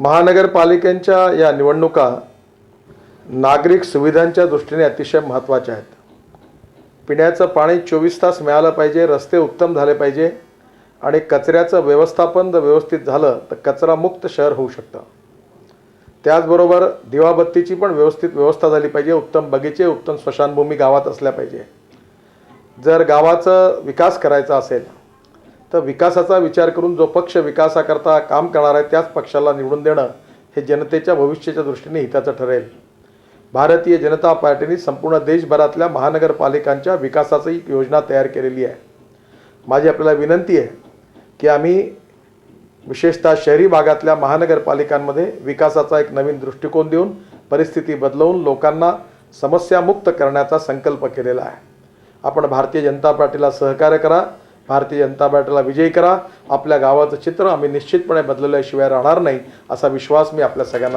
महानगरपालिकांच्या या निवडणुका नागरिक सुविधांच्या दृष्टीने अतिशय महत्त्वाच्या आहेत. पिण्याचं पाणी चोवीस तास मिळालं पाहिजे रस्ते उत्तम झाले पाहिजे आणि कचऱ्याचं व्यवस्थापन जर व्यवस्थित झालं तर कचरामुक्त शहर होऊ शकतं. त्याचबरोबर दिवाबत्तीची पण व्यवस्थित व्यवस्था झाली पाहिजे उत्तम बगीचे उत्तम स्मशानभूमी गावात असल्या पाहिजे. जर गावाचा विकास करायचा असेल तर विकासाचा विचार करून जो पक्ष विकासाकरता काम करणार आहे त्याच पक्षाला निवडून देणं हे जनतेच्या भविष्याच्या दृष्टीने हिताचं ठरेल. भारतीय जनता पार्टीने संपूर्ण देशभरातल्या महानगरपालिकांच्या विकासाची एक योजना तयार केलेली आहे. माझी आपल्याला विनंती आहे की आम्ही विशेषतः शहरी भागातल्या महानगरपालिकांमध्ये विकासाचा एक नवीन दृष्टिकोन देऊन परिस्थिती बदलवून लोकांना समस्यामुक्त करण्याचा संकल्प केलेला आहे. आपण भारतीय जनता पार्टीला सहकार्य करा. भारतीय जनता पार्टीला विजयी करा. आपल्या गावाचं चित्र आम्ही निश्चितपणे बदलल्याशिवाय राहणार नाही असा विश्वास मी आपल्या सगळ्यांना